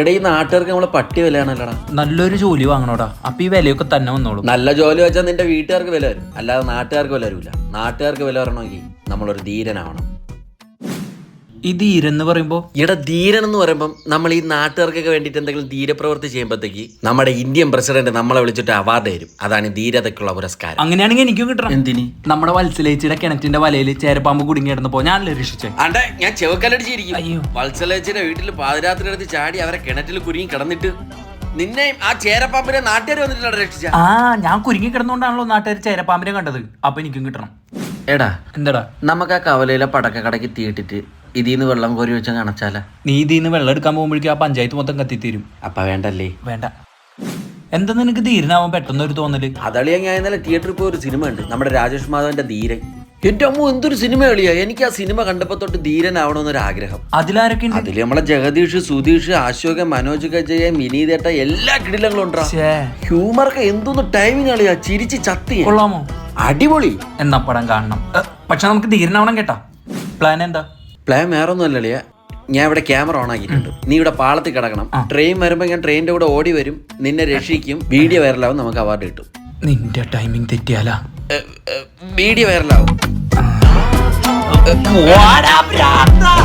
എടാ ഈ നാട്ടുകാർക്ക് നമ്മളെ പട്ടി വിലയാണല്ലോ നല്ലൊരു ജോലി വാങ്ങണോടാ. അപ്പൊ ഈ വിലയൊക്കെ തന്നെ വന്നോളൂ. നല്ല ജോലി വെച്ചാൽ നിന്റെ വീട്ടുകാർക്ക് വില വരും. അല്ലാതെ നാട്ടുകാർക്ക് വില വരില്ല നാട്ടുകാർക്ക് വില വരണമെങ്കിൽ നമ്മളൊരു ധീരനാവണം. ഈ ധീരൻ എന്ന് പറയുമ്പോ? ഇവിടെ ധീരൻ എന്ന് പറയുമ്പോൾ നമ്മൾ ഈ നാട്ടുകാർക്കൊക്കെ വേണ്ടിയിട്ട് എന്തെങ്കിലും ധീരപ്രവൃത്തി ചെയ്യുമ്പോഴത്തേക്ക് നമ്മുടെ ഇന്ത്യൻ പ്രസിഡന്റ് നമ്മളെ വിളിച്ചിട്ട് അവാർഡ് തരും. അതാണ് ധീരതക്കുള്ള ധീരതയ്ക്കുള്ള പുരസ്കാരം. അങ്ങനെയാണെങ്കിൽ എനിക്കും കിട്ടണം. എന്തിനി? നമ്മുടെ വത്സലേച്ചിയുടെ കിണറ്റിന്റെ വലയിൽ ചേരപ്പാമ്പ് കുടുങ്ങി കിടന്നപ്പോ ഞാൻ രക്ഷിച്ചേ? ആണ്ടെ ഞാൻ ചെവക്കലടിച്ചിരിക്കും. അയ്യോ. വത്സലേച്ചിയുടെ വീട്ടിൽ പാതിരാത്രി എടുത്ത് ചാടി അവരെ കിണറ്റിൽ കുരുങ്ങി കിടന്നിട്ട് നിന്നെയും ആ ചേരപ്പാമ്പിനെ നാട്ടുകാർ വന്നിട്ടുള്ള രക്ഷിച്ച. ആ ഞാൻ കുരുങ്ങി കിടന്നുകൊണ്ടാണല്ലോ നാട്ടുകാർ ചേരപ്പാമ്പിനെ കണ്ടത്. അപ്പൊ എനിക്കും കിട്ടണം. എടാ എന്താടാ? നമുക്ക് ആ കവലയിലെ പടക്കക്കടയ്ക്ക് തീയിട്ടിട്ട് ഇതിന്ന് വെള്ളം കോരി വെച്ച കണച്ചാല നീ ഇതിന്ന് വെള്ളം എടുക്കാൻ പോകുമ്പോഴേക്കും ആ പഞ്ചായത്ത് മൊത്തം കത്തിത്തീരും. അപ്പൊ വേണ്ടല്ലേ? വേണ്ട. എന്താ നിനക്ക് ധീരനാവാൻ പെട്ടെന്ന് ഒരു തോന്നൽ അതളിയാ ഞാൻ ഇന്നലെ തിയേറ്ററിൽ പോയ ഒരു സിനിമ ഉണ്ട്. നമ്മുടെ രാജേഷ് മാധവന്റെ ധീരൻ. എന്റെ അമ്മ എന്തൊരു സിനിമ കളിയാ? എനിക്ക് ആ സിനിമ കണ്ടപ്പോ തൊട്ട് ധീരനാവണമെന്നൊരു ആഗ്രഹം അതിലാരൊക്കെ അതിൽ നമ്മളെ ജഗദീഷ് സുധീഷ് അശോകൻ മനോജ് കജയ മിനീതേട്ട എല്ലാ കിടിലങ്ങളും ഉണ്ടാ ഹ്യൂമർക്ക് എന്തൊന്ന് ടൈമിങ് കളിയാ? ചിരിച്ച് ചത്തി കൊള്ളാമോ? അടിപൊളി. എന്നാ പടം കാണണം. പക്ഷെ നമുക്ക് ധീരനാവണം കേട്ടാ. പ്ലാൻ എന്താ? പ്ലാൻ വേറെ ഒന്നും അല്ലളിയ. ഞാൻ ഇവിടെ ക്യാമറ ഓൺ ആക്കിയിട്ടുണ്ട്. നീ ഇവിടെ പാളത്തിൽ കിടക്കണം. ട്രെയിൻ വരുമ്പോൾ ഞാൻ ട്രെയിനിന്റെ കൂടെ ഓടി വരും. നിന്നെ രക്ഷിക്കും. വീഡിയോ വൈറലാവും നമുക്ക് അവാർഡ് കിട്ടും. നിന്റെ ടൈമിംഗ് തെറ്റിയാല? വീഡിയോ വൈറലാവും വീഡിയോ വൈറലാവും